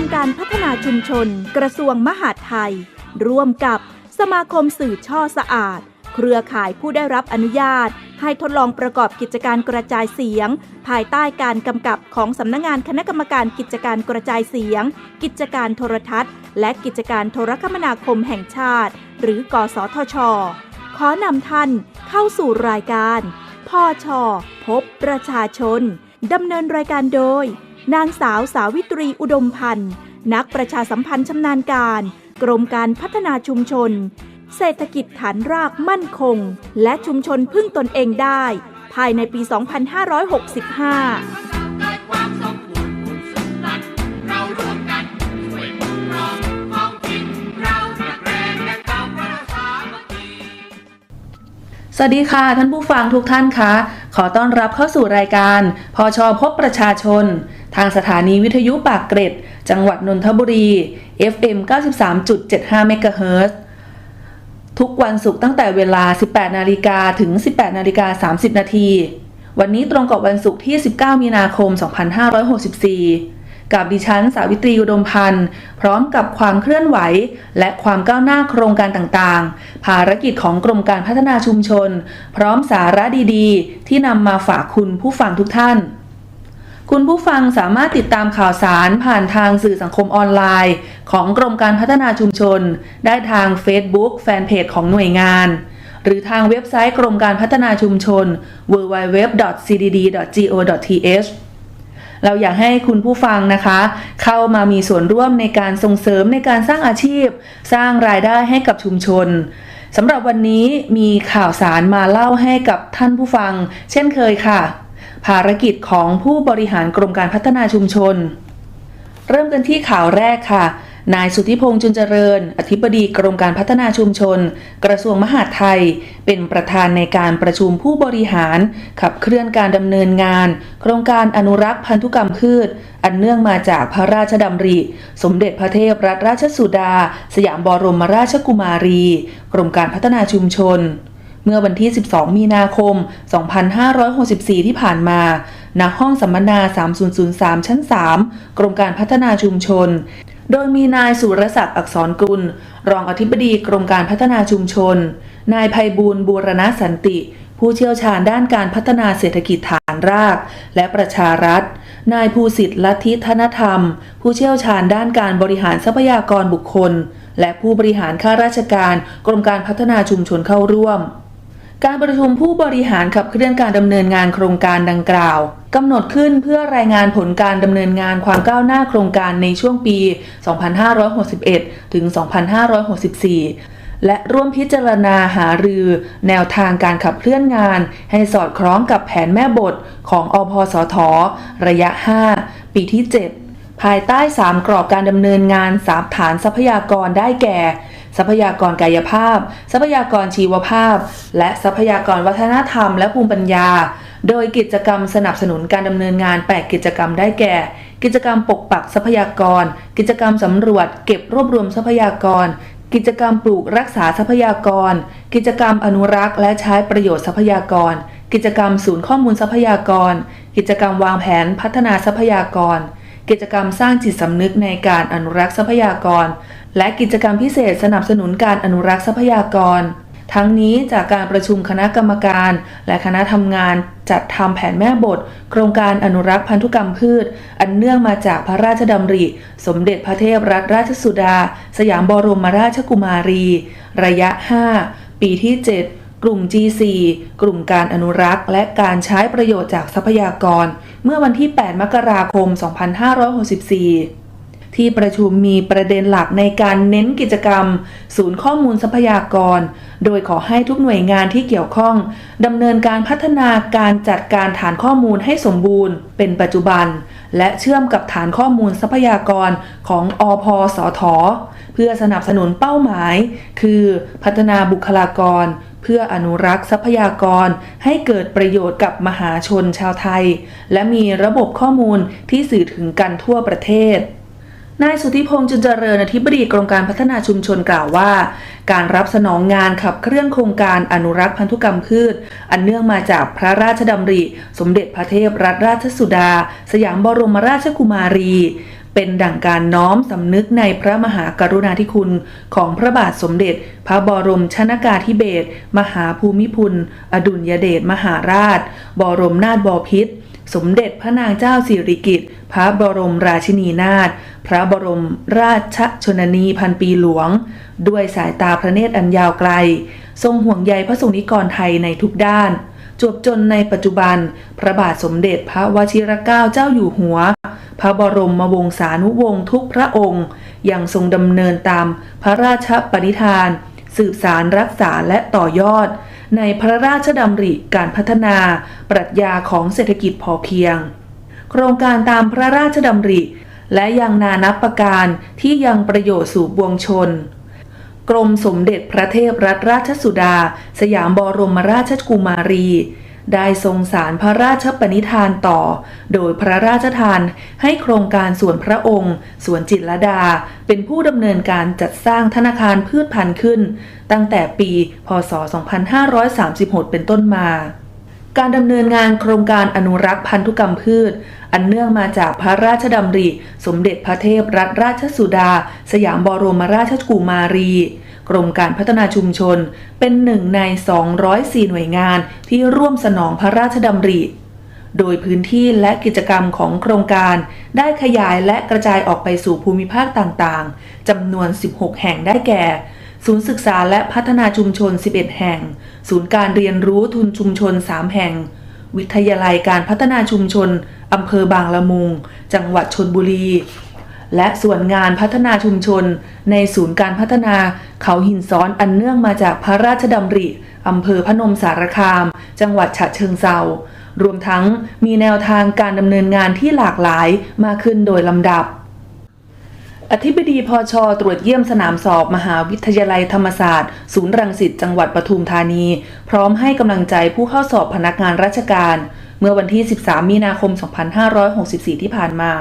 มการพัฒนาชุมชน กระทรวงมหาดไทย ร่วมกับสมาคมสื่อช่อสะอาด เครือข่ายผู้ได้รับอนุญาต ให้ทดลองประกอบกิจการกระจายเสียง ภายใต้การกำกับของสำนักงานคณะกรรมการกิจการกระจายเสียง กิจการโทรทัศน์ และกิจการโทรคมนาคมแห่งชาติ หรือ กสทช ขอนำท่านเข้าสู่รายการพ่อชอพบประชาชนดำเนินรายการโดย นางสาวสาวิตรีอุดมพันธ์ นักประชาสัมพันธ์ชำนาญการ กรมการพัฒนาชุมชน เศรษฐกิจฐานรากมั่นคง และชุมชนพึ่งตนเองได้ ภายในปี 2565เกิดความสมบูรณ์ผูกสุขสันต์เราร่วมกันช่วยปกครองท้องถิ่นเราสามัคคีสวัสดีค่ะท่านผู้ฟังทุกท่านคะ ขอต้อนรับเข้าสู่รายการ พอชอพบประชาชน ทางสถานีวิทยุปากเกร็ด จังหวัดนนทบุรี FM 93.75เมกะเฮิรตซ์ทุกวันศุกร์ตั้งแต่เวลา 18 นาฬิกาถึง 18 นาฬิกา 30 นาที วันนี้ตรงกับวันศุกร์ที่ 19 มีนาคม 2564 กับดิฉัน สาวิตรีอุดมพันธ์ พร้อมกับความเคลื่อนไหว และความก้าวหน้าโครงการต่างๆ ภารกิจของกรมการพัฒนาชุมชน พร้อมสาระดีๆ ที่นำมาฝากคุณผู้ฟังทุกท่าน คุณผู้ฟังสามารถติดตามข่าวสารผ่านทางสื่อสังคมออนไลน์ ของกรมการพัฒนาชุมชน ได้ทาง Facebook แฟนเพจของหน่วยงาน หรือทางเว็บไซต์กรมการพัฒนาชุมชน www.cdd.go.th เราอยากให้คุณผู้ฟังนะคะ เข้ามามีส่วนร่วมในการส่งเสริมในการสร้างอาชีพ สร้างรายได้ให้กับชุมชนสำหรับวันนี้มีข่าวสารมาเล่าให้กับท่านผู้ฟัง เช่นเคยค่ะ ภารกิจของผู้บริหารกรมการพัฒนาชุมชน เริ่มกันที่ข่าวแรกค่ะ นายสุทธิพงษ์จุนเจริญ อธิบดีกรมการพัฒนาชุมชน กระทรวงมหาดไทย เป็นประธานในการประชุมผู้บริหาร ขับเคลื่อนการดำเนินงาน โครงการอนุรักษ์พันธุกรรมพืช อันเนื่องมาจากพระราชดำริ สมเด็จพระเทพรัตนราชสุดา สยามบรมราชกุมารี กรมการพัฒนาชุมชน เมื่อวันที่ 12 มีนาคม 2564 ที่ผ่านมาณห้องสัมมนา 3003 ชั้น 3 กรมการพัฒนาชุมชน โดยมีนายสุรศักดิ์อักษรกุล รองอธิบดีกรมการพัฒนาชุมชน นายภัยบูลย์บูรณสันติ ผู้เชี่ยวชาญด้านการพัฒนาเศรษฐกิจฐานราก และประชารัฐ นายภูสิทธิ์ลัทธิธนธรรม ผู้เชี่ยวชาญด้านการบริหารทรัพยากรบุคคล และผู้บริหารข้าราชการ กรมการพัฒนาชุมชนเข้าร่วม การประชุมผู้บริหารขับเคลื่อนการดำเนินงานโครงการดังกล่าวกำหนดขึ้นเพื่อรายงานผลการดำเนินงานความก้าวหน้าโครงการในช่วงปี 2561 ถึง 2564 และร่วมพิจารณาหารือ แนวทางการขับเคลื่อนงาน ให้สอดคล้องกับแผนแม่บทของอพสท ระยะ 5 ปีที่ 7 ภายใต้ 3 กรอบการดำเนินงาน 3 ฐานทรัพยากรได้แก่ ทรัพยากรกายภาพ ทรัพยากรชีวภาพ และทรัพยากรวัฒนธรรมและภูมิปัญญา โดยกิจกรรมสนับสนุนการดำเนินงาน 8 กิจกรรมได้แก่ กิจกรรมปกปักทรัพยากร กิจกรรมสำรวจ เก็บรวบรวมทรัพยากร กิจกรรมปลูกรักษาทรัพยากร กิจกรรมอนุรักษ์ และใช้ประโยชน์ทรัพยากร กิจกรรมศูนย์ข้อมูลทรัพยากร กิจกรรมวางแผนพัฒนาทรัพยากร กิจกรรมสร้างจิตสำนึกในการอนุรักษ์ทรัพยากร และกิจกรรมพิเศษสนับสนุนการอนุรักษ์ทรัพยากร ทั้งนี้จากการประชุมคณะกรรมการ และคณะทำงานจัดทำแผนแม่บท โครงการอนุรักษ์พันธุกรรมพืช อันเนื่องมาจากพระราชดำริ สมเด็จพระเทพรัตนราชสุดา สยามบรมราชกุมารี ระยะ 5 ปีที่ 7 กลุ่ม G4 กลุ่มการอนุรักษ์ และการใช้ประโยชน์จากทรัพยากร เมื่อวันที่ 8 มกราคม 2564ที่ประชุมมีประเด็นหลักในการเน้นกิจกรรม ศูนย์ข้อมูลทรัพยากร โดยขอให้ทุกหน่วยงานที่เกี่ยวข้องดำเนินการพัฒนาการจัดการฐานข้อมูลให้สมบูรณ์ เป็นปัจจุบัน และเชื่อมกับฐานข้อมูลทรัพยากรของอพสท เพื่อสนับสนุนเป้าหมาย คือ พัฒนาบุคลากร เพื่ออนุรักษ์ทรัพยากรให้เกิดประโยชน์กับมหาชนชาวไทย และมีระบบข้อมูลที่สื่อถึงกันทั่วประเทศนายสุธิพงษ์จุนเจริญอธิบดีกรมการพัฒนาชุมชนกล่าวว่า การรับสนองงานขับเคลื่อนโครงการอนุรักษ์พันธุกรรมพืช อันเนื่องมาจากพระราชดำริ สมเด็จพระเทพรัตนราชสุดา สยามบรมราชกุมารี เป็นดั่งการน้อมสำนึกในพระมหากรุณาธิคุณของพระบาทสมเด็จ พระบรมชนากาธิเบศรมหาภูมิพลอดุลยเดชมหาราช บรมนาถบพิตรสมเด็จพระนางเจ้าสิริกิติ์ พระบรมราชินีนาถ พระบรมราชชนนีพันปีหลวง ด้วยสายตาพระเนตรอันยาวไกล ทรงห่วงใยพระสงฆ์นิกรไทยในทุกด้าน จวบจนในปัจจุบัน พระบาทสมเด็จพระวชิรเกล้าเจ้าอยู่หัว พระบรมวงศานุวงศ์ทุกพระองค์ยังทรงดำเนินตามพระราชปณิธาน สืบสารรักษาและต่อยอด ในพระราชดำริการพัฒนาปรัชญาของเศรษฐกิจพอเพียง โครงการตามพระราชดำริ และยังนานับประการที่ยังประโยชน์สู่ปวงชนกรมสมเด็จพระเทพรัตนราชสุดา สยามบรมราชกุมารี ได้ทรงสารพระราชปณิธานต่อ โดยพระราชทานให้โครงการส่วนพระองค์สวนจิตรดา เป็นผู้ดำเนินการจัดสร้างธนาคารพืชพันธุ์ขึ้น ตั้งแต่ปี พศ 2536 เป็นต้นมา การดำเนินงานโครงการอนุรักษ์พันธุกรรมพืช อันเนื่องมาจากพระราชดำริ สมเด็จพระเทพรัตนราชสุดา สยามบรมราชกุมารี กรมการพัฒนาชุมชน เป็นหนึ่งใน 204 หน่วยงานที่ร่วมสนองพระราชดำริ โดยพื้นที่และกิจกรรมของโครงการ ได้ขยายและกระจายออกไปสู่ภูมิภาคต่างๆจำนวน 16 แห่งได้แก่ ศูนย์ศึกษาและพัฒนาชุมชน 11 แห่ง ศูนย์การเรียนรู้ทุนชุมชน 3 แห่ง วิทยาลัยการพัฒนาชุมชนอำเภอบางละมุง จังหวัดชนบุรี และส่วนงานพัฒนาชุมชน ในศูนย์การพัฒนาเขาหินซ้อนอันเนื่องมาจากพระราชดำริอำเภอพนมสารคาม จังหวัดฉะเชิงเซารวมทั้งมีแนวทางการดำเนินงานที่หลากหลายมาขึ้นโดยลำดับ อธิบดีพอชตรวจเยี่ยมสนามสอบมหาวิทยาลัยธรรมศาสตร์ ศูนย์รังสิตจังหวัดปทุมธานี พร้อมให้กำลังใจผู้เข้าสอบพนักงานราชการ เมื่อวันที่ 13 มีนาคม 2564 ที่ผ่านมา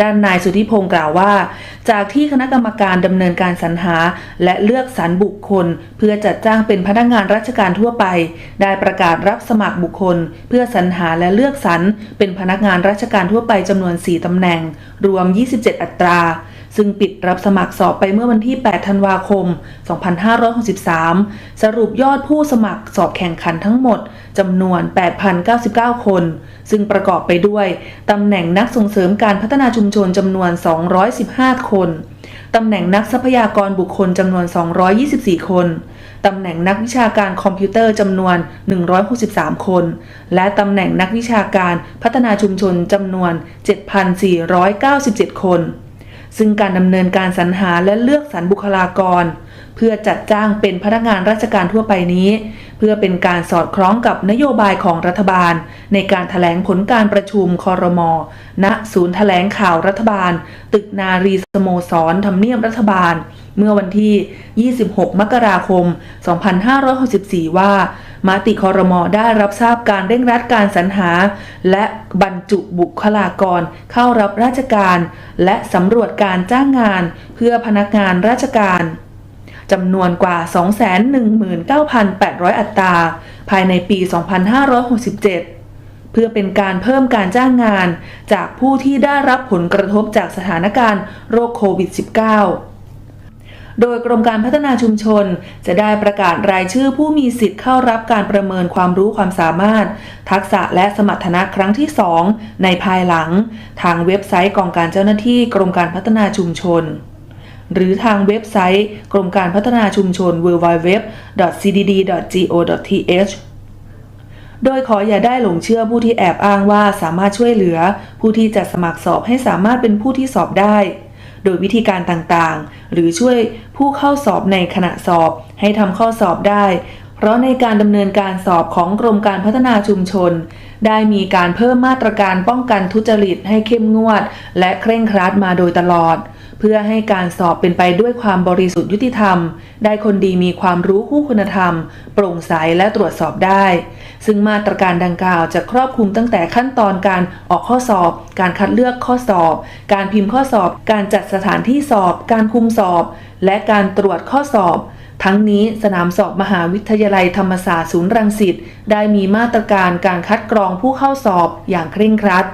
ด้านนายสุธิพงศ์กล่าวว่า จากที่คณะกรรมการดำเนินการสรรหา และเลือกสรรบุคคล เพื่อจัดจ้างเป็นพนักงานราชการทั่วไป ได้ประกาศรับสมัครบุคคล เพื่อสรรหาและเลือกสรรเป็นพนักงานราชการทั่วไปจำนวน 4ตำแหน่ง รวม 27 อัตรา ซึ่งปิดรับสมัครสอบไปเมื่อวันที่ 8 ธันวาคม 2563 สรุปยอดผู้สมัครสอบแข่งขันทั้งหมดจำนวน 8,099 คน ซึ่งประกอบไปด้วยตำแหน่งนักส่งเสริมการพัฒนาชุมชนจำนวน 215 คนตำแหน่งนักทรัพยากรบุคคลจำนวน 224 คนตำแหน่งนักวิชาการคอมพิวเตอร์จำนวน 163 คน และตำแหน่งนักวิชาการพัฒนาชุมชนจำนวน 7,497 คน ซึ่งการดำเนินการสรรหาและเลือกสรรบุคลากร เพื่อจัดจ้างเป็นพนักงานราชการทั่วไปนี้ เพื่อเป็นการสอดคล้องกับนโยบายของรัฐบาล ในการถแถลงผลการประชุมคอรมอณศูนย์ถแถลงข่าวรัฐบาล ตึกนารีสโมสรทำเนียบรัฐบาล เมื่อวันที่ 26 มกราคม 2564 ว่า มติคอรมอได้รับทราบการเร่งรัดการสรรหา และบรรจุบุคลากรเข้ารับราชการ และสำรวจการจ้างงาน เพื่อพนักงานราชการจำนวนกว่า 219,800 อัตรา ภายในปี 2567 เพื่อเป็นการเพิ่มการจ้างงานจากผู้ที่ได้รับผลกระทบจากสถานการณ์โรคโควิด -19 โดยกรมการพัฒนาชุมชน จะได้ประกาศรายชื่อผู้มีสิทธิ์เข้ารับการประเมินความรู้ความสามารถ ทักษะและสมรรถนะครั้งที่ 2 ในภายหลัง ทางเว็บไซต์กองการเจ้าหน้าที่กรมการพัฒนาชุมชน หรือทางเว็บไซต์ กรมการพัฒนาชุมชน www.cdd.go.th โดยขออย่าได้หลงเชื่อผู้ที่แอบอ้างว่าสามารถช่วยเหลือ ผู้ที่จะสมัครสอบให้สามารถเป็นผู้ที่สอบได้ โดยวิธีการต่างๆ หรือช่วยผู้เข้าสอบในขณะสอบ ให้ทำข้อสอบได้ เพราะในการดำเนินการสอบของกรมการพัฒนาชุมชน ได้มีการเพิ่มมาตรการป้องกันทุจริตให้เข้มงวด และเคร่งครัดมาโดยตลอด เพื่อให้การสอบเป็นไปด้วยความบริสุทธิ์ยุติธรรม ได้คนดีมีความรู้คู่คุณธรรม โปร่งใสและตรวจสอบได้ ซึ่งมาตรการดังกล่าวจะครอบคลุมตั้งแต่ขั้นตอนการออกข้อสอบ การคัดเลือกข้อสอบ การพิมพ์ข้อสอบ การจัดสถานที่สอบ การคุมสอบ และการตรวจข้อสอบทั้งนี้สนามสอบมหาวิทยาลัยธรรมศาสตร์ศูนย์รังสิตได้มีมาตรการการคัดกรองผู้เข้าสอบอย่างเคร่งครัด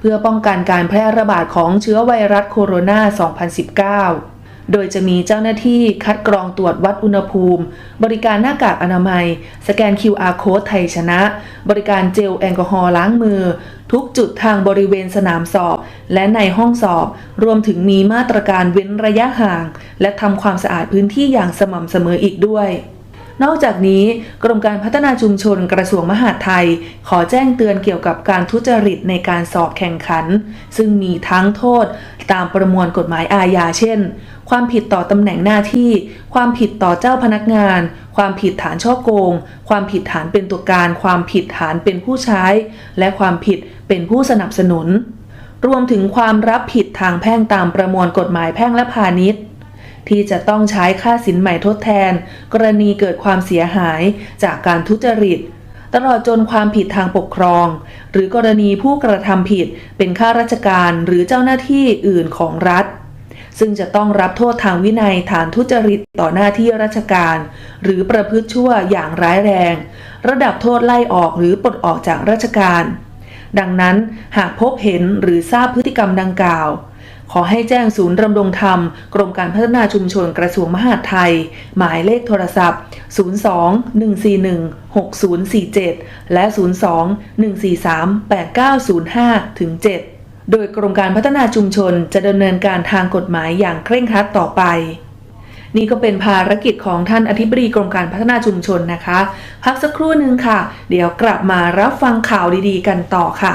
เพื่อป้องกันการแพร่ระบาดของเชื้อไวรัสโคโรนา 2019 โดยจะมีเจ้าหน้าที่คัดกรองตรวจวัดอุณหภูมิ บริการหน้ากากอนามัย สแกน QR Code ไทยชนะ บริการเจลแอลกอฮอล์ล้างมือ ทุกจุดทางบริเวณสนามสอบ และในห้องสอบ รวมถึงมีมาตรการเว้นระยะห่าง และทำความสะอาดพื้นที่อย่างสม่ำเสมออีกด้วย นอกจากนี้กรมการพัฒนาชุมชนกระทรวงมหาดไทย ขอแจ้งเตือนเกี่ยวกับการทุจริตในการสอบแข่งขัน ซึ่งมีทั้งโทษตามประมวลกฎหมายอาญาเช่น ความผิดต่อตำแหน่งหน้าที่ ความผิดต่อเจ้าพนักงาน ความผิดฐานช่อโกง ความผิดฐานเป็นตัวการ ความผิดฐานเป็นผู้ใช้ และความผิดเป็นผู้สนับสนุน รวมถึงความรับผิดทางแพ่งตามประมวลกฎหมายแพ่งและพาณิชย์ ที่จะต้องใช้ค่าสินใหม่ทดแทน กรณีเกิดความเสียหายจากการทุจริต ตลอดจนความผิดทางปกครอง หรือกรณีผู้กระทำผิดเป็นข้าราชการหรือเจ้าหน้าที่อื่นของรัฐ ซึ่งจะต้องรับโทษทางวินัยฐานทุจริตต่อหน้าที่ราชการ หรือประพฤติชั่วอย่างร้ายแรง ระดับโทษไล่ออกหรือปลดออกจากราชการ ดังนั้นหากพบเห็นหรือทราบพฤติกรรมดังกล่าว ขอให้แจ้งศูนย์ดำรงธรรม กรมการพัฒนาชุมชนกระทรวงมหาดไทย หมายเลขโทรศัพท์ 02-141-6047 และ 02-143-8905ถึง7โดยกรมการพัฒนาชุมชนจะดำเนินการทางกฎหมายอย่างเคร่งครัดต่อไปนี่ก็เป็นภารกิจของท่านอธิบดีกรมการพัฒนาชุมชนนะคะ พักสักครู่หนึ่งค่ะ เดี๋ยวกลับมารับฟังข่าวดีๆ กันต่อค่ะ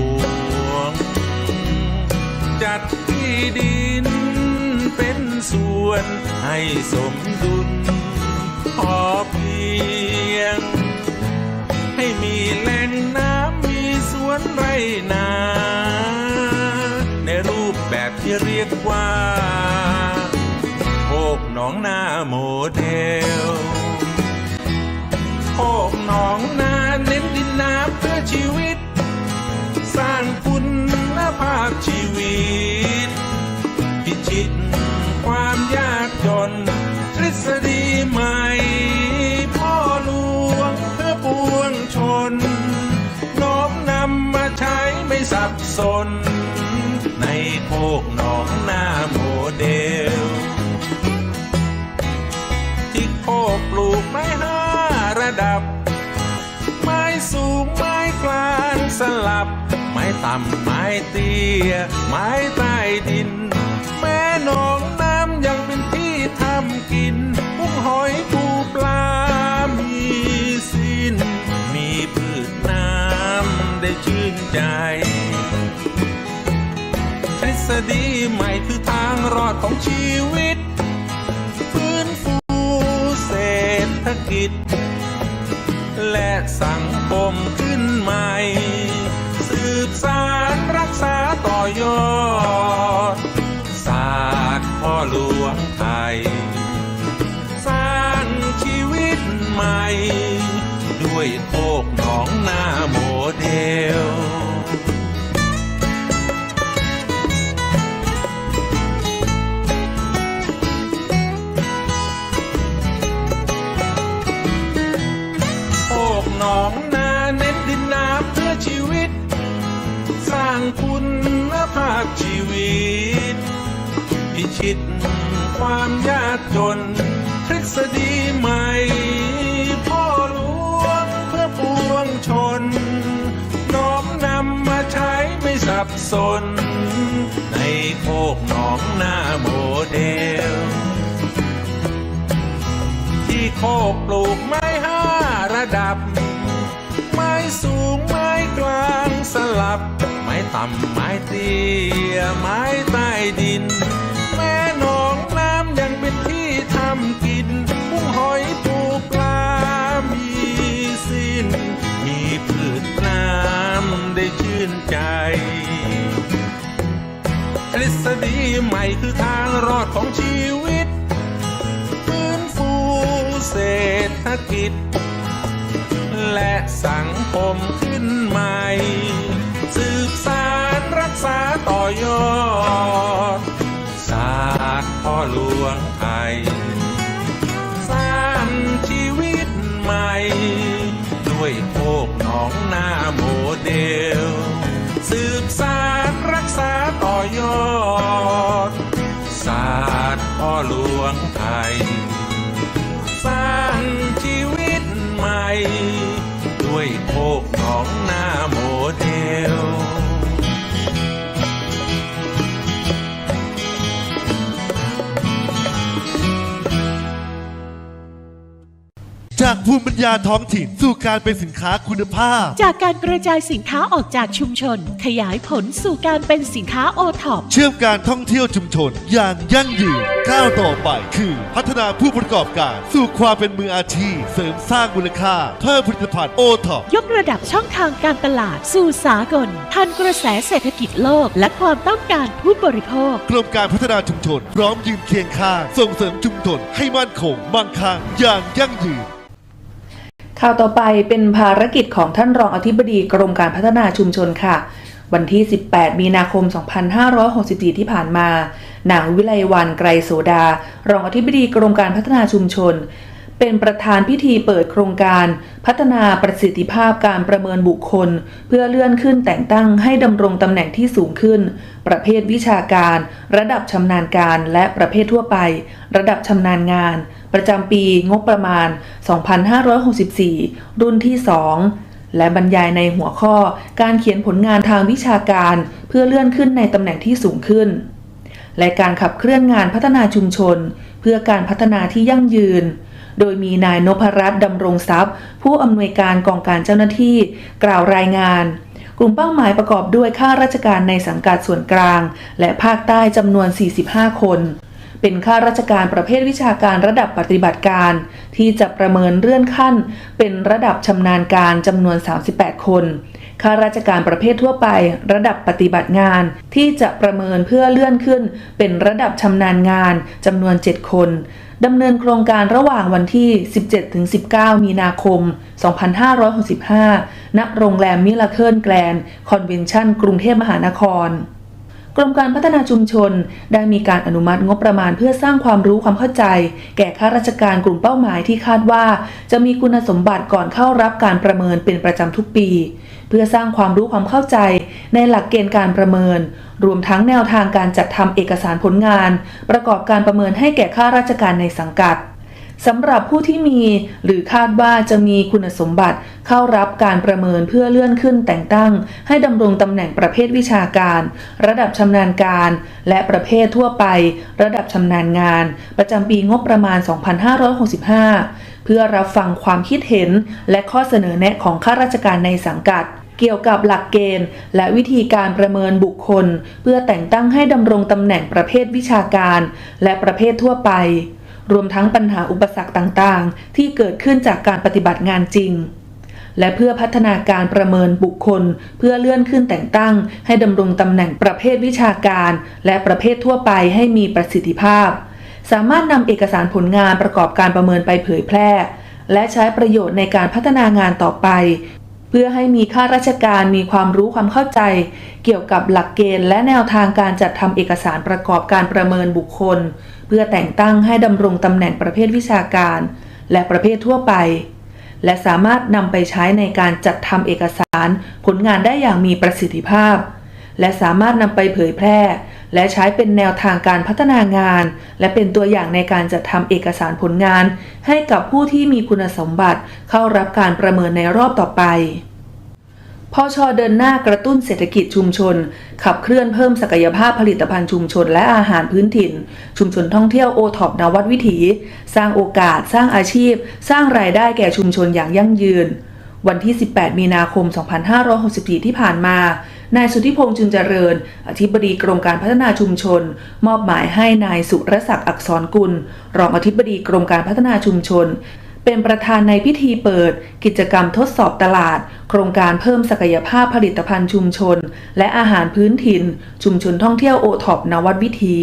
จัดที่ดิน เป็นส่วนให้สมดุล พอเพียง ให้มีแหล่งน้ำมีสวนไรนา ในรูปแบบที่เรียกว่าโคกหนองนาโมเดลโคกหนองนาเน้นดินน้ำเพื่อชีวิตาพชีวิต พิชิตความยากจน ทฤษฎีใหม่ พ่อหลวงเพื่อปวงชน น้อมนำมาใช้ไม่สับสน ในโคกหนองนาโมเดล ที่โคกปลูกไม้ห้าระดับ ไม้สูงไม้กลางสลับ ต่ำไม้เตี้ย ไม้ใต้ดิน แม่หนองน้ำยังเป็นที่ทำกินกุ้งหอยปูปลา มีสิ้น มีพืชน้ำได้ชื่นใจทฤษฎีใหม่คือทางรอดของชีวิต ฟื้นฟูเศรษฐกิจ และสังคมขึ้นใหม่ สารรักษาต่อยอดศาสตร์พ่อหลวงไทย สร้างชีวิตใหม่ ด้วยโคกหนองนาโมเดล คุณภาพชีวิต พิชิตความยากจนทฤษฎีใหม่ พ่อหลวงเพื่อปวงชน น้อมนำมาใช้ไม่สับสน ในโคกหนองหน้าโมเดล ที่โคกปลูกไม้ห้าระดับ ไม้สูงไม้ กลางสลับ ไม้ต่ำไม้เตี้ยไม้ใต้ดิน แม่หนองน้ำยังเป็นที่ทำกินกุ้งหอยปูปลา มีสิ้น มีพืชน้ำได้ชื่นใจทฤษฎีใหม่คือทางรอดของชีวิตฟื้นฟูเศรษฐกิจ และสังคม พ่อหลวงไทยสร้างชีวิตใหม่ ด้วยโคกหนองนาโมเดล สืบสารรักษาต่อยอด ศาสตร์พ่อหลวงไทยสร้างชีวิตใหม่ ด้วยโคกหนองนาโมเดล จากภูมิปัญญาท้องถิ่นสู่การเป็นสินค้าคุณภาพ จากการกระจายสินค้าออกจากชุมชน ขยายผลสู่การเป็นสินค้าโอท็อปเชื่อมการท่องเที่ยวชุมชน อย่างยั่งยืนก้าวต่อไปคือพัฒนาผู้ประกอบการ สู่ความเป็นมืออาชีพ เสริมสร้างมูลค่าเพิ่มผลิตภัณฑ์โอท็อปยกระดับช่องทางการตลาดสู่สากลทันกระแสเศรษฐกิจโลก และความต้องการผู้บริโภคกรมการพัฒนาชุมชน พร้อมยืนเคียงข้างส่งเสริมชุมชนให้มั่นคงมั่งคั่งอย่างยั่งยืน ข่าวต่อไปเป็นภารกิจของท่านรองอธิบดีกรมการพัฒนาชุมชนค่ะ วันที่ 18 มีนาคม 2564 ที่ผ่านมา นางวิไลวันไกรโสดา รองอธิบดีกรมการพัฒนาชุมชน เป็นประธานพิธีเปิดโครงการ พัฒนาประสิทธิภาพการประเมินบุคคล เพื่อเลื่อนขึ้นแต่งตั้งให้ดำรงตำแหน่งที่สูงขึ้น ประเภทวิชาการ ระดับชำนาญการ และประเภททั่วไป ระดับชำนาญงาน ประจำปีงบประมาณ 2564 รุ่นที่ 2 และบรรยายในหัวข้อการเขียนผลงานทางวิชาการเพื่อเลื่อนขึ้นในตำแหน่งที่สูงขึ้น และการขับเคลื่อนงานพัฒนาชุมชน เพื่อการพัฒนาที่ยั่งยืน โดยมีนายนพรัตน์ดำรงทรัพย์ ผู้อำนวยการกองการเจ้าหน้าที่กล่าวรายงานกลุ่มเป้าหมายประกอบด้วยข้าราชการในสังกัดส่วนกลาง และภาคใต้จำนวน 45 คน เป็นข้าราชการประเภทวิชาการระดับปฏิบัติการ ที่จะประเมินเลื่อนขั้น เป็นระดับชำนาญการจำนวน 38 คนข้าราชการประเภททั่วไป ระดับปฏิบัติงาน ที่จะประเมินเพื่อเลื่อนขึ้น เป็นระดับชำนาญงานจำนวน 7 คนดำเนินโครงการระหว่างวันที่ 17-19 มีนาคม 2565 ณ โรงแรมมิลาเคิลแกลนคอนเวนชั่น กรุงเทพมหานคร กรมการพัฒนาชุมชน ได้มีการอนุมัติงบประมาณเพื่อสร้างความรู้ความเข้าใจ แก่ข้าราชการกลุ่มเป้าหมายที่คาดว่า จะมีคุณสมบัติก่อนเข้ารับการประเมินเป็นประจำทุกปี เพื่อสร้างความรู้ความเข้าใจ ในหลักเกณฑ์การประเมิน รวมทั้งแนวทางการจัดทำเอกสารผลงาน ประกอบการประเมินให้แก่ข้าราชการในสังกัด สำหรับผู้ที่มีหรือคาดว่าจะมีคุณสมบัติเข้ารับการประเมินเพื่อเลื่อนขึ้นแต่งตั้ง ให้ดำรงตำแหน่งประเภทวิชาการ ระดับชำนาญการ และประเภททั่วไป ระดับชำนาญงาน ประจำปีงบประมาณ 2565 เพื่อรับฟังความคิดเห็นและข้อเสนอแนะของข้าราชการในสังกัดเกี่ยวกับหลักเกณฑ์ และวิธีการประเมินบุคคล เพื่อแต่งตั้งให้ดำรงตำแหน่งประเภทวิชาการ และประเภททั่วไป รวมทั้งปัญหาอุปสรรคต่างๆ ที่เกิดขึ้นจากการปฏิบัติงานจริง และเพื่อพัฒนาการประเมินบุคคล เพื่อเลื่อนขึ้นแต่งตั้ง ให้ดำรงตำแหน่งประเภทวิชาการ และประเภททั่วไปให้มีประสิทธิภาพ สามารถนำเอกสารผลงานประกอบการประเมินไปเผยแพร่ และใช้ประโยชน์ในการพัฒนางานต่อไปเพื่อให้มีข้าราชการมีความรู้ความเข้าใจ เกี่ยวกับหลักเกณฑ์และแนวทางการจัดทำเอกสารประกอบการประเมินบุคคล พื่อแต่งตั้งให้ดำรงตำแหน่งประเภทวิชาการ และประเภททั่วไป และสามารถนำไปใช้ในการจัดทำเอกสารผลงานได้อย่างมีประสิทธิภาพ และสามารถนำไปเผยแพร่ และใช้เป็นแนวทางการพัฒนางาน และเป็นตัวอย่างในการจัดทำเอกสารผลงาน ให้กับผู้ที่มีคุณสมบัติเข้ารับการประเมินในรอบต่อไป พอชอเดินหน้ากระตุ้นเศรษฐกิจชุมชน ขับเคลื่อนเพิ่มศักยภาพผลิตภัณฑ์ชุมชนและอาหารพื้นถิ่น ชุมชนท่องเที่ยวโอท็อปนวัดวิถี สร้างโอกาส สร้างอาชีพ สร้างรายได้แก่ชุมชนอย่างยั่งยืน วันที่ 18 มีนาคม 2564 ที่ผ่านมานายสุทธิพงษ์จึงเจริญ อธิบดีกรมการพัฒนาชุมชน มอบหมายให้นายสุรศักดิ์อักษรกุล รองอธิบดีกรมการพัฒนาชุมชน เป็นประธานในพิธีเปิด กิจกรรมทดสอบตลาด โครงการเพิ่มศักยภาพผลิตภัณฑ์ชุมชน และอาหารพื้นถิ่น ชุมชนท่องเที่ยวโอท็อปนวัดวิถี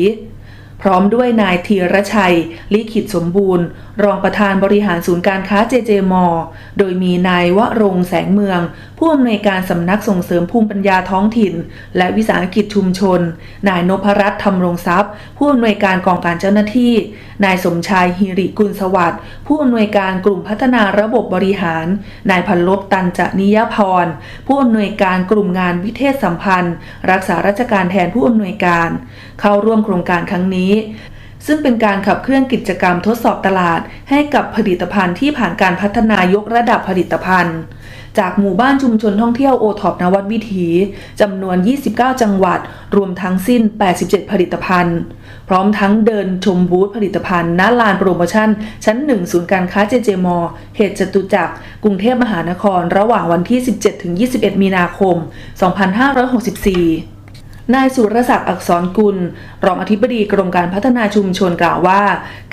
พร้อมด้วยนายธีรชัย ลิขิตสมบูรณ์ รองประธานบริหารศูนย์การค้าเจเจมอโดยมีนายวรงแสงเมือง ผู้อำนวยการสำนักส่งเสริมภูมิปัญญาท้องถิ่น และวิสาหกิจชุมชน นายนพรัตน์ธรรมรงทรัพย์ ผู้อำนวยการกองการเจ้าหน้าที่ นายสมชายฮิริกุลสวัสดิ์ ผู้อำนวยการกลุ่มพัฒนาระบบบริหาร นายพันลบตันจนิยพร ผู้อำนวยการกลุ่มงานวิเทศสัมพันธ์ รักษาราชการแทนผู้อำนวยการ เข้าร่วมโครงการครั้งนี้นี้ ซึ่งเป็นการขับเคลื่อนกิจกรรมทดสอบตลาด ให้กับผลิตภัณฑ์ที่ผ่านการพัฒนายกระดับผลิตภัณฑ์ จากหมู่บ้านชุมชนท่องเที่ยวโอท็อปนวัดวิถีจำนวน 29 จังหวัด รวมทั้งสิ้น 87 ผลิตภัณฑ์ พร้อมทั้งเดินชมบูธผลิตภัณฑ์ณลานโปรโมชั่น ชั้น 1 ศูนย์การค้าเจเจมอเขตจตุจักรกรุงเทพมหานคร ระหว่างวันที่ 17-21 มีนาคม 2564 นายสุรศักดิ์อักษรกุล รองอธิบดีกรมการพัฒนาชุมชนกล่าวว่า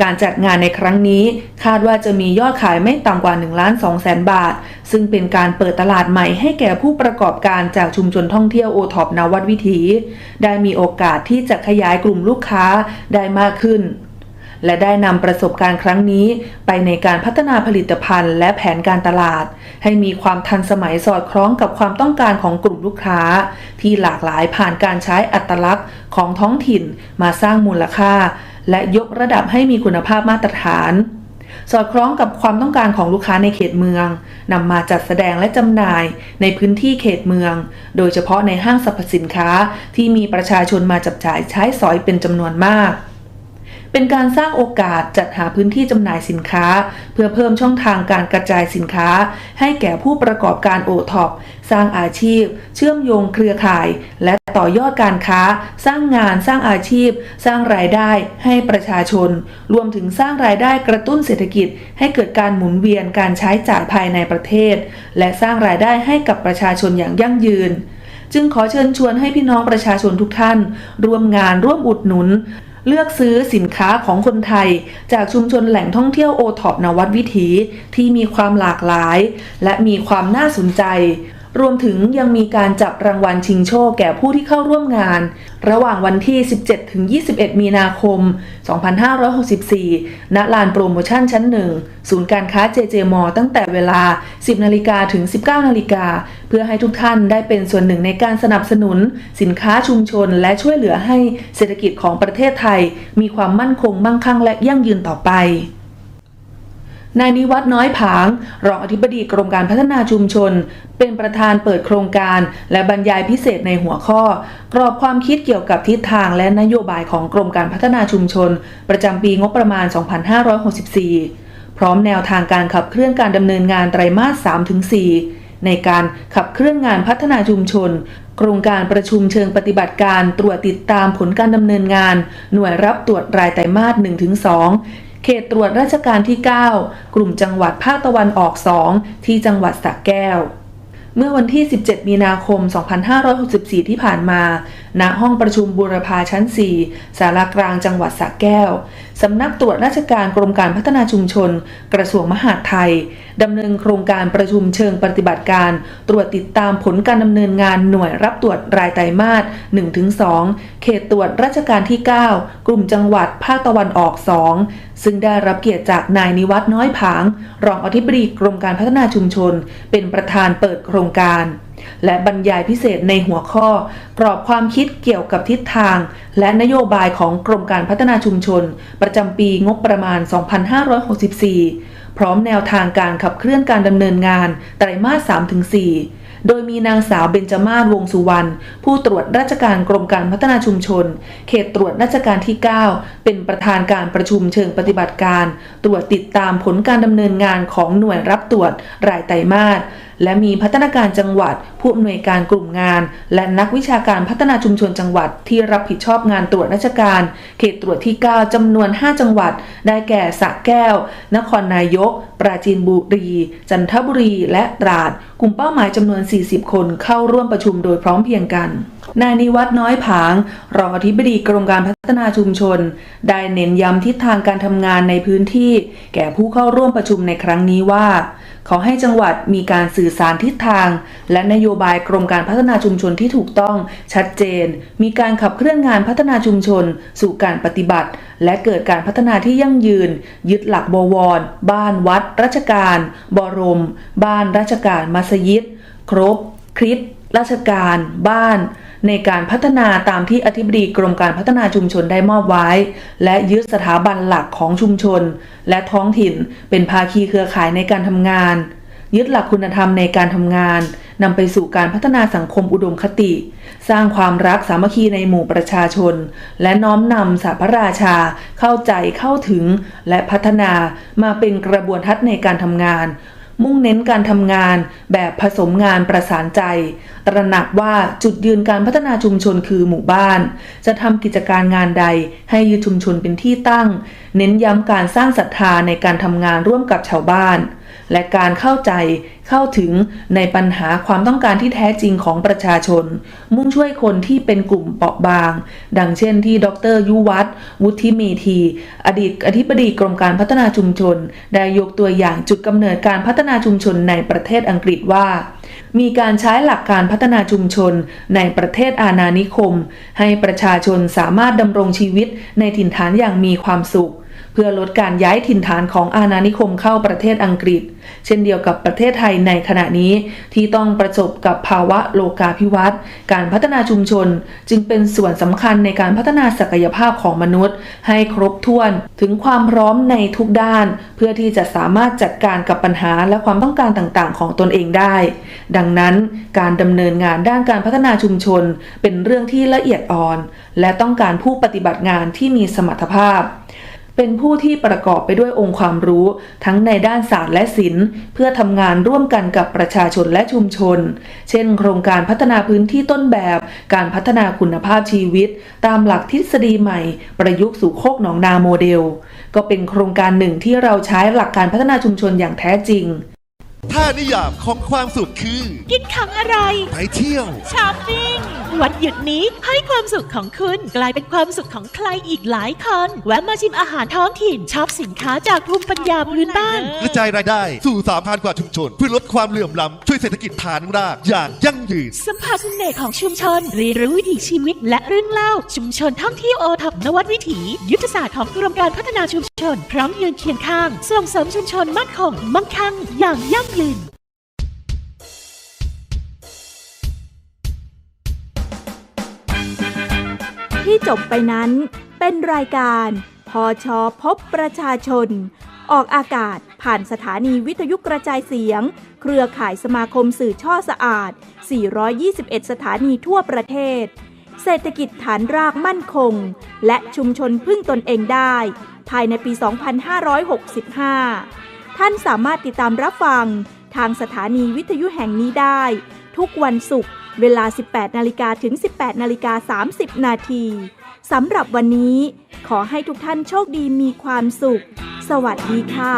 การจัดงานในครั้งนี้ คาดว่าจะมียอดขายไม่ต่ำกว่า1ล้าน2แสนบาท ซึ่งเป็นการเปิดตลาดใหม่ให้แก่ผู้ประกอบการจากชุมชนท่องเที่ยวโอท็อปนวัดวิถี ได้มีโอกาสที่จะขยายกลุ่มลูกค้าได้มากขึ้น และได้นำประสบการณ์ครั้งนี้ไปในการพัฒนาผลิตภัณฑ์ และแผนการตลาด ให้มีความทันสมัยสอดคล้องกับความต้องการของกลุ่มลูกค้า ที่หลากหลายผ่านการใช้อัตลักษณ์ของท้องถิ่นมาสร้างมูลค่า และยกระดับให้มีคุณภาพมาตรฐาน สอดคล้องกับความต้องการของลูกค้าในเขตเมืองนำมาจัดแสดงและจำหน่ายในพื้นที่เขตเมือง โดยเฉพาะในห้างสรรพสินค้าที่มีประชาชนมาจับจ่ายใช้สอยเป็นจำนวนมาก เป็นการสร้างโอกาสจัดหาพื้นที่จำหน่ายสินค้า เพื่อเพิ่มช่องทางการกระจายสินค้า ให้แก่ผู้ประกอบการโอท็อปสร้างอาชีพ เชื่อมโยงเครือข่าย และต่อยอดการค้า สร้างงานสร้างอาชีพ สร้างรายได้ให้ประชาชน รวมถึงสร้างรายได้กระตุ้นเศรษฐกิจ ให้เกิดการหมุนเวียนการใช้จ่ายภายในประเทศ และสร้างรายได้ให้กับประชาชนอย่างยั่งยืนจึงขอเชิญชวนให้พี่น้องประชาชนทุกท่าน ร่วมงานร่วมอุดหนุน เลือกซื้อสินค้าของคนไทย จากชุมชนแหล่งท่องเที่ยวโอท็อปนวัดวิถีที่มีความหลากหลาย และมีความน่าสนใจ รวมถึงยังมีการจับรางวัลชิงโชคแก่ผู้ที่เข้าร่วมงาน ระหว่างวันที่ 17-21 มีนาคม 2564 ณ ลานโปรโมชั่นชั้น1ศูนย์การค้าเจเจมอตั้งแต่เวลา 10 นาฬิกาถึง 19 นาฬิกา เพื่อให้ทุกท่านได้เป็นส่วนหนึ่งในการสนับสนุน สินค้าชุมชนและช่วยเหลือให้เศรษฐกิจของประเทศไทย มีความมั่นคงมั่งคั่งและยั่งยืนต่อไป นายนิวัฒน์น้อยผาง รองอธิบดีกรมการพัฒนาชุมชน เป็นประธานเปิดโครงการ และบรรยายพิเศษในหัวข้อ กรอบความคิดเกี่ยวกับทิศทางและนโยบายของกรมการพัฒนาชุมชน ประจำปีงบประมาณ 2564 พร้อมแนวทางการขับเคลื่อนการดำเนินงานไตรมาส 3-4 ในการขับเคลื่อนงานพัฒนาชุมชนโครงการประชุมเชิงปฏิบัติการตรวจติดตามผลการดำเนินงาน หน่วยรับตรวจรายไตรมาส 1-2 เขตตรวจราชการที่ 9 กลุ่มจังหวัดภาคตะวันออก 2 ที่จังหวัดสระแก้วเมื่อวันที่ 17 มีนาคม 2564 ที่ผ่านมา ณห้องประชุมบูรพาชั้น 4 สารากลางจังหวัดสระแก้ว สำนักตรวจราชการกรมการพัฒนาชุมชน กระทรวงมหาดไทย ดำเนินโครงการประชุมเชิงปฏิบัติการ ตรวจติดตามผลการดำเนินงานหน่วยรับตรวจรายไตรมาส 1-2 เขตตรวจราชการที่ 9 กลุ่มจังหวัดภาคตะวันออก 2 ซึ่งได้รับเกียรติจากนายนิวัฒน้อยผาง รองอธิบดีกรมการพัฒนาชุมชน เป็นประธานเปิดโครงการ และบรรยายพิเศษในหัวข้อ กรอบความคิดเกี่ยวกับทิศทาง และนโยบายของกรมการพัฒนาชุมชน ประจำปีงบประมาณ 2564 พร้อมแนวทางการขับเคลื่อนการดำเนินงานไตรมาส 3-4โดยมีนางสาวเบญจมาศวงสุวรรณผู้ตรวจราชการกรมการพัฒนาชุมชน เขตตรวจราชการที่ 9 เป็นประธานการประชุมเชิงปฏิบัติการ ตรวจติดตามผลการดำเนินงานของหน่วยรับตรวจรายไตรมาสและมีพัฒนาการจังหวัด ผู้อำนวยการกลุ่มงาน และนักวิชาการพัฒนาชุมชนจังหวัดที่รับผิดชอบงานตรวจราชการ เขตตรวจที่ 9จำนวน 5 จังหวัด ได้แก่สระแก้ว นครนายก ปราจีนบุรี จันทบุรี และตราด กลุ่มเป้าหมายจำนวน 40 คนเข้าร่วมประชุมโดยพร้อมเพียงกันนายนิวัฒน้อยผาง รองอธิบดีกรมการพัฒนาชุมชน ได้เน้นย้ำทิศทางการทำงานในพื้นที่ แก่ผู้เข้าร่วมประชุมในครั้งนี้ว่า ขอให้จังหวัดมีการสื่อสารทิศทาง และนโยบายกรมการพัฒนาชุมชนที่ถูกต้องชัดเจน มีการขับเคลื่อนงานพัฒนาชุมชน สู่การปฏิบัติ และเกิดการพัฒนาที่ยั่งยืน ยึดหลักบวร บ้านวัด ราชการ บรม บ้านราชการมัสยิด ครบ คริสราชการ บ้าน ในการพัฒนาตามที่อธิบดีกรมการพัฒนาชุมชนได้มอบไว้ และยึดสถาบันหลักของชุมชน และท้องถิ่นเป็นภาคีเครือข่ายในการทำงาน ยึดหลักคุณธรรมในการทำงานนำไปสู่การพัฒนาสังคมอุดมคติ สร้างความรักสามัคคีในหมู่ประชาชน และน้อมนำสาพระราชา เข้าใจเข้าถึง และพัฒนามาเป็นกระบวนทัศน์ในการทำงาน มุ่งเน้นการทำงานแบบผสมงานประสานใจ ตระหนักว่าจุดยืนการพัฒนาชุมชนคือหมู่บ้าน จะทำกิจการงานใดให้ยึดชุมชนเป็นที่ตั้ง เน้นย้ำการสร้างศรัทธาในการทำงานร่วมกับชาวบ้าน และการเข้าใจเข้าถึงในปัญหาความต้องการที่แท้จริงของประชาชน มุ่งช่วยคนที่เป็นกลุ่มเปราะบาง ดังเช่นที่ดรยุวัฒน์วุฒิเมธีอดีตอธิบดีกรมการพัฒนาชุมชน ได้ยกตัวอย่างจุดกำเนิดการพัฒนาชุมชนในประเทศอังกฤษว่า มีการใช้หลักการพัฒนาชุมชนในประเทศอาณานิคม ให้ประชาชนสามารถดำรงชีวิตในถิ่นฐานอย่างมีความสุข เพื่อลดการย้ายถิ่นฐานของอาณานิคมเข้าประเทศอังกฤษ เช่นเดียวกับประเทศไทยในขณะนี้ที่ต้องประสบกับภาวะโลกาภิวัตน์การพัฒนาชุมชน จึงเป็นส่วนสำคัญในการพัฒนาศักยภาพของมนุษย์ ให้ครบถ้วนถึงความพร้อมในทุกด้าน เพื่อที่จะสามารถจัดการกับปัญหาและความต้องการต่างๆ ของตนเองได้ ดังนั้นการดำเนินงานด้านการพัฒนาชุมชน เป็นเรื่องที่ละเอียดอ่อน และต้องการผู้ปฏิบัติงานที่มีสมรรถภาพ เป็นผู้ที่ประกอบไปด้วยองค์ความรู้ ทั้งในด้านศาสตร์และศิลป์ เพื่อทำงานร่วมกันกับประชาชนและชุมชน เช่น โครงการพัฒนาพื้นที่ต้นแบบ การพัฒนาคุณภาพชีวิต ตามหลักทฤษฎีใหม่ ประยุกต์สู่โคกหนองนาโมเดล ก็เป็นโครงการหนึ่งที่เราใช้หลักการพัฒนาชุมชนอย่างแท้จริงถ้านิยามของความสุขคือ กินของอร่อย ไปเที่ยว ช้อปปิ้ง วันหยุดนี้ให้ความสุขของคุณกลายเป็นความสุขของใครอีกหลายคนแวะมาชิมอาหารท้องถิ่นช็อปสินค้าจากภูมิปัญญาพื้นบ้าน กระจายรายได้สู่3,000กว่าชุมชน เพื่อลดความเหลื่อมล้ำช่วยเศรษฐกิจฐานรากอย่างยั่งยืนสัมผัสเสน่ห์ของชุมชนเรียนรู้วิถีชีวิตและเรื่องเล่า ชุมชนท่องเที่ยวโอท็อปนวัดวิถี ยุทธศาสตร์ของกรมการพัฒนาชุมชน พร้อมยืนเคียงข้าง ส่งเสริมชุมชนมั่นคงมั่งคั่งอย่างยั่งยืน ที่จบไปนั้น เป็นรายการพอชอพบประชาชน ออกอากาศผ่านสถานีวิทยุกระจายเสียง เครือข่ายสมาคมสื่อช่อสะอาด 421 สถานีทั่วประเทศ เศรษฐกิจฐานรากมั่นคง และชุมชนพึ่งตนเองได้ ภายในปี 2565 ท่านสามารถติดตามรับฟังทางสถานีวิทยุแห่งนี้ได้ ทุกวันศุกร์ เวลา 18 นาฬิกาถึง 18 นาฬิกา 30 นาทีสำหรับวันนี้ขอให้ทุกท่านโชคดีมีความสุข สวัสดีค่ะ